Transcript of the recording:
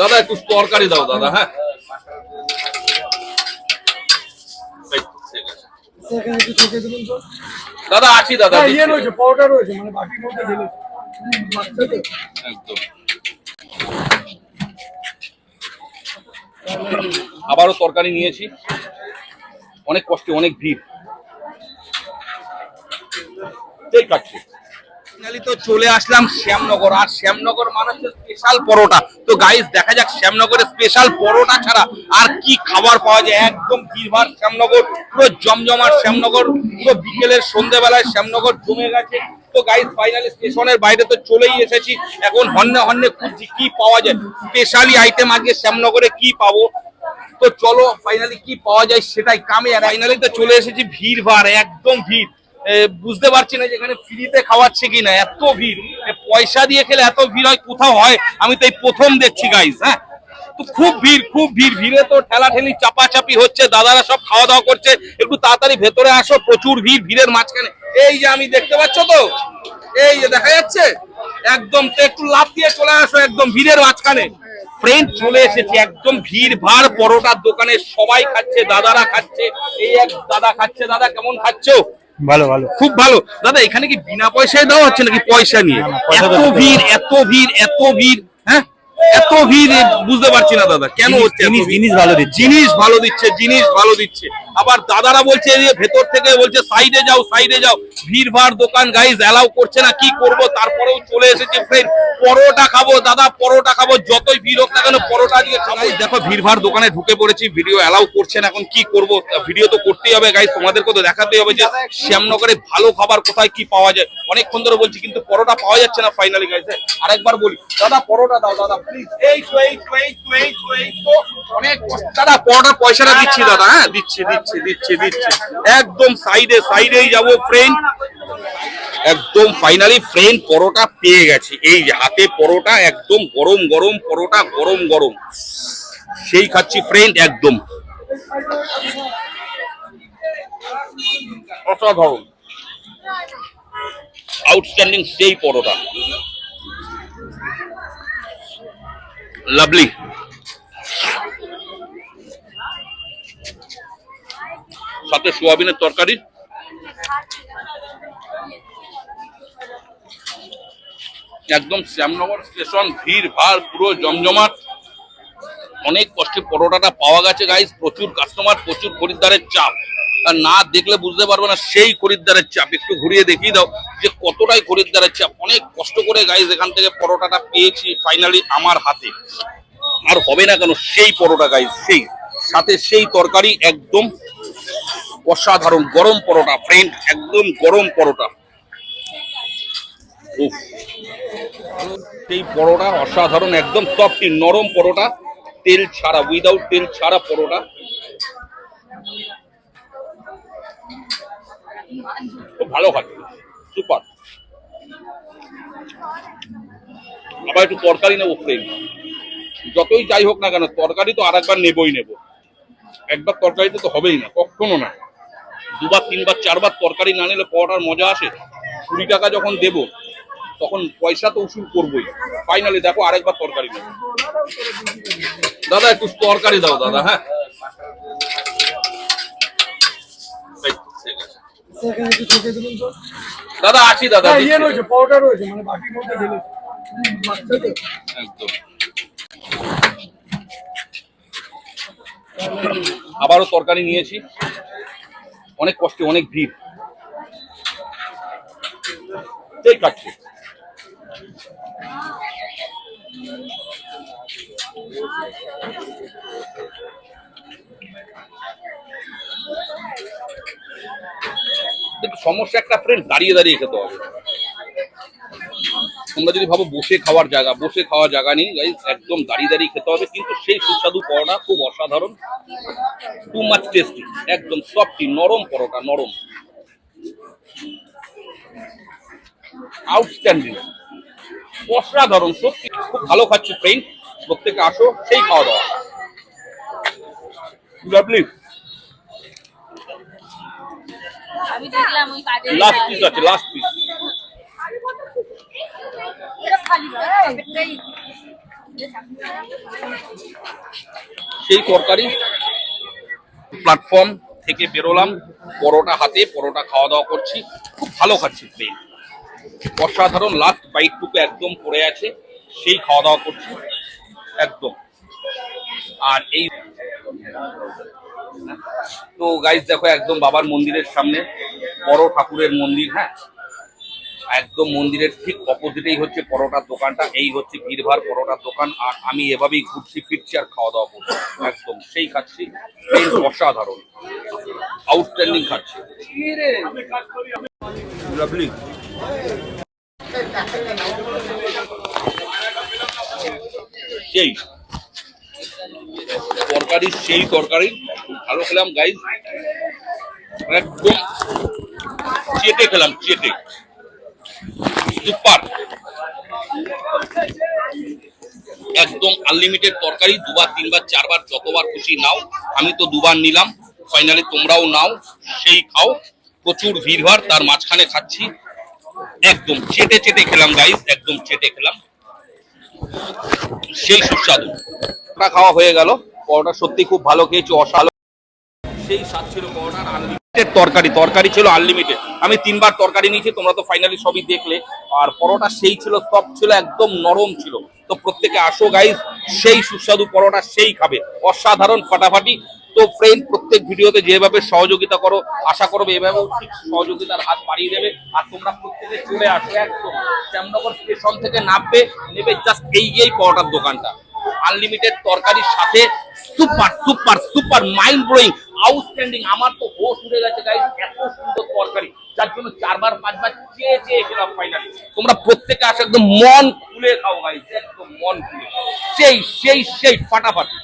দাদা একটু তরকারি দাও দাদা হ্যাঁ? দাদা আছি। দাদা হ্যাঁ, ইয়ে রয়েছে পাউডার রয়েছে মানে বাটির মধ্যে ঢেলে একদম। আবারও তরকারি নিয়েছি। অনেক কষ্টে অনেক ভিড়। কাটছে। ফাইনালি তো চলে আসলাম শ্যামনগর। আর শ্যামনগর মানে হচ্ছে স্পেশাল পরোটা। তো গাইস দেখা যাক শ্যামনগরের স্পেশাল পরোটা ছাড়া আর কি খাবার পাওয়া যায়। একদম ভিড়ভাড় শ্যামনগর, পুরো জমজমাট শ্যামনগর, পুরো বিকেলের সন্ধ্যেবেলায় শ্যামনগর জমে গেছে। তো গাইস ফাইনালি স্টেশনের বাইরে তো চলেই এসেছি। এখন হন্যে হন্যে খুঁজছি কি পাওয়া যায়। স্পেশালি আইটেম আজকে শ্যামনগরে কি পাবো? তো চলো ফাইনালি কি পাওয়া যায় সেটাই। কামে আর ফাইনালি তো চলে এসেছি ভিড় ভাড় একদম ভিড়। বুঝতে পারছি না যে এখানে ফ্রিতে খাওয়াচ্ছে কিনা, এত ভিড়। পয়সা দিয়ে খেলে এত ভিড় হয়, কোথাও হয়? আমি তো এই প্রথম দেখছি গাইস হ্যাঁ? তো খুব ভিড় খুব ভিড়। ভিড়ে তো ঠেলাঠেলি, চাপাচাপি হচ্ছে, দাদারা সব খাওয়া দাওয়া করছে। একটু তাড়াতাড়ি ভেতরে আসো, প্রচুর ভিড়, ভিড়ের মাঝখানে। এই যে আমি দেখতে পাচ্ছ তো? এই যে দেখা যাচ্ছে? একদম একটু লাভ দিয়ে চলে আসো, একদম ভিড়ের মাঝখানে। ফ্রেন্ড চলে এসেছে, একদম ভিড়, ভাড়, পরোটার দোকানে সবাই খাচ্ছে, দাদারা খাচ্ছে, এই এক দাদা খাচ্ছে, দাদা কেমন খাচ্ছো? ভালো ভালো। খুব ভালো। দাদা এখানে কি বিনা পয়সায় দেওয়া হচ্ছে নাকি পয়সা নিয়ে? এত ভিড় এত ভিড় এত ভিড় হ্যাঁ? এত ভিড় বুঝতে পারছি না দাদা। কেন হচ্ছে জিনিস ভালো দিচ্ছে। জিনিস ভালো দিচ্ছে জিনিস ভালো দিচ্ছে। আবার দাদারা বলছে যে ভেতর থেকে বলছে, সাইডে যাও সাইডে যাও। ভিড় ভাড় দোকান, গাইজ অ্যালাউ করছে না, কি করব? তারপরেও চলে এসেছে ফ্রেন্ড পরোটা খাব, দাদা, পরোটা খাব, যতই ভিড় হোক না কেন পরোটা দিয়ে খাব। দেখো ভিড় ভাড় দোকানে ঢুকে পড়েছি ভিডিও অ্যালাউ করছে না, এখন কি করব? ভিডিও তো করতেই হবে, গাইজ তোমাদেরকে তো দেখাতেই হবে যে শ্যামনগরে ভালো খাবার কোথায়, কি পাওয়া যায়। অনেকক্ষণ ধরে বলছি, কিন্তু পরোটা পাওয়া যাচ্ছে না ফাইনালি গাইজ। আরেকবার বলি, দাদা, পরোটা দাও, দাদা প্লিজ এই তো এই তো এই তো এই, তো অনেক দাদা, পরোটার পয়সাটা দিচ্ছি, দাদা হ্যাঁ দিচ্ছি দিচ্ছি। দিচ্ছি দিচ্ছি একদম সাইডে সাইডেই যাব ফ্রেন্ড একদম ফাইনালি ফ্রেন্ড পরোটা পেয়ে গেছি। এই যে হাতে পরোটা, একদম গরম গরম পরোটা, গরম গরম। সেই খাচ্ছি ফ্রেন্ড একদম। অসাধারণ। আউটস্ট্যান্ডিং সেই পরোটা। লাভলি সাথে সোয়াবিনের তরকারি। একদম শ্যামনগর স্টেশন, ভিড়, ভাড়, পুরো জমজমাট। অনেক কষ্টে পরোটাটা পাওয়া গেছে গাইস প্রচুর কাস্টমার প্রচুর খরিদ্দারের চাপ। আর না দেখলে বুঝতে পারবে না, সেই খরিদ্দারের চাপ। একটু ঘুরিয়ে দেখিয়ে দাও যে কতটাই খরিদ্দারের চাপ। অনেক কষ্ট করে গাইস এখান থেকে পরোটাটা পেয়েছি ফাইনালি আমার হাতে। আর হবে না কেন, সেই পরোটা গাইস সেই। সাথে সেই তরকারি একদম অসাধারণ গরম পরোটা ফ্রেন্ড একদম গরম পরোটা। সেই পরোটা অসাধারণ, একদম সফটি নরম পরোটা, তেল ছাড়া উইদাউট তেল ছাড়া পরোটা। ভালো হয় সুপার আবার একটু তরকারি নেব ফ্রেন্ড যতই যাই হোক না কেন, তরকারি তো আরেকবার নেবই নেব। একবার তরকারিতে তো হবেই না, কখনো না। দুবার তিনবার চারবার তরকারি না নিলে পরোটার মজা আসে। কুড়ি টাকা যখন দেব তখন পয়সা তো উসুল করবোই। ফাইনালি দেখো আরেকবার তরকারি নেব। দাদা একটু তরকারি দাও দাদা হ্যাঁ? দাদা আছি দাদা হ্যাঁ, ইয়ে রয়েছে পাউডার রয়েছে মানে বাটির মধ্যে ঢেলে একদম। আবারও তরকারি নিয়েছি। অনেক কষ্টে অনেক ভিড়। এই কাটছে। সমস্যা একটা ফ্রেন্ড দাঁড়িয়ে দাঁড়িয়ে খেতে হবে। তোমরা যদি ভাবো বসে খাওয়ার জায়গা, বসে খাওয়ার জায়গা নেই গাইস একদম দাঁড়িয়ে দাঁড়িয়ে খেতে হবে, কিন্তু সেই সুস্বাদু পরোটা খুব অসাধারণ টু মাচ টেস্টি একদম সফটি নরম পরোটা, নরম। আউটস্ট্যান্ডিং অসাধারণ, সত্যি, খুব ভালো খাচ্ছি ফ্রেন্ড প্রত্যেকে আসো, সেই খাওয়া দাওয়া। লাভলি লাস্ট পিস আছে লাস্ট পিস এটা খালি নয়, পকেটটাই সেই তরকারি প্ল্যাটফর্ম থেকে বেরোলাম, পরোটা হাতে, পরোটা খাওয়া দাওয়া করছি, খুব ভালো খাচ্ছি প্লেন অসাধারণ লাস্ট বাইটটুকু একদম পড়ে আছে, সেই খাওয়া দাওয়া করছি, একদম। আর এই তো গাইজ দেখো একদম বাবার মন্দিরের সামনে, বড় ঠাকুরের মন্দির হ্যাঁ? একদম মন্দিরের ঠিক অপোজিটেই হচ্ছে পরোটার দোকানটা এই হচ্ছে ভিড়ভাড় পরোটার দোকান আর আমি এভাবেই ঘুরছি ফিরছি আর খাওয়া দাওয়া করছি একদম সেই খাচ্ছি অসাধারণ আউটস্ট্যান্ডিং খাচ্ছি। লাভলি সেই তরকারি সেই তরকারি ভালো খেলাম গাইজ একদম চেটে খেলাম চেটে। সুপার একদম আনলিমিটেড তরকারি দুবার তিনবার চারবার যতবার খুশি নাও। আমি তো দুবার নিলাম ফাইনালি তোমরাও নাও সেই খাও। প্রচুর ভিড়ভাড় তার মাঝখানে খাচ্ছি। একদম চেটে চেটে খেলাম গাইস একদম চেটে খেলাম। সেই সুস্বাদু। খাওয়া হয়ে গেল পরোটা সত্যি খুব ভালো খেয়েছি অসালো সেই স্বাদ ছিল পরোটার আনলিমিটেড তরকারি তরকারি ছিল আনলিমিটেড আমি তিনবার তরকারি নিয়েছি, তোমরা তো ফাইনালি সবই দেখলে। আর পরোটা সেই ছিল, সব ছিল একদম নরম ছিল। তো প্রত্যেকে আসো গাইজ সেই সুস্বাদু পরোটা সেই খাবে। অসাধারণ ফাটাফাটি। তো ফ্রেন্ড প্রত্যেক ভিডিওতে যেভাবে সহযোগিতা করো, আশা করবে এভাবেও ঠিক সহযোগিতার হাত বাড়িয়ে দেবে। আর তোমরা প্রত্যেকে চলে আসো একদম। শ্যামনগর স্টেশন থেকে নামবে, নেবে জাস্ট এই এই পরোটার দোকানটা। আনলিমিটেড তরকারির সাথে super super super mind blowing outstanding আমার তো হোশ উড়ে গেছে গাইস এত সুন্দর তরকারি, যার জন্য চারবার, পাঁচবার চেয়ে চেয়ে খেলাম ফাইনালি তোমরা প্রত্যেকে আসো, একদম মন খুলে খাও গাইস একদম মন খুলে। সেই সেই সেই, ফাটাফাটি।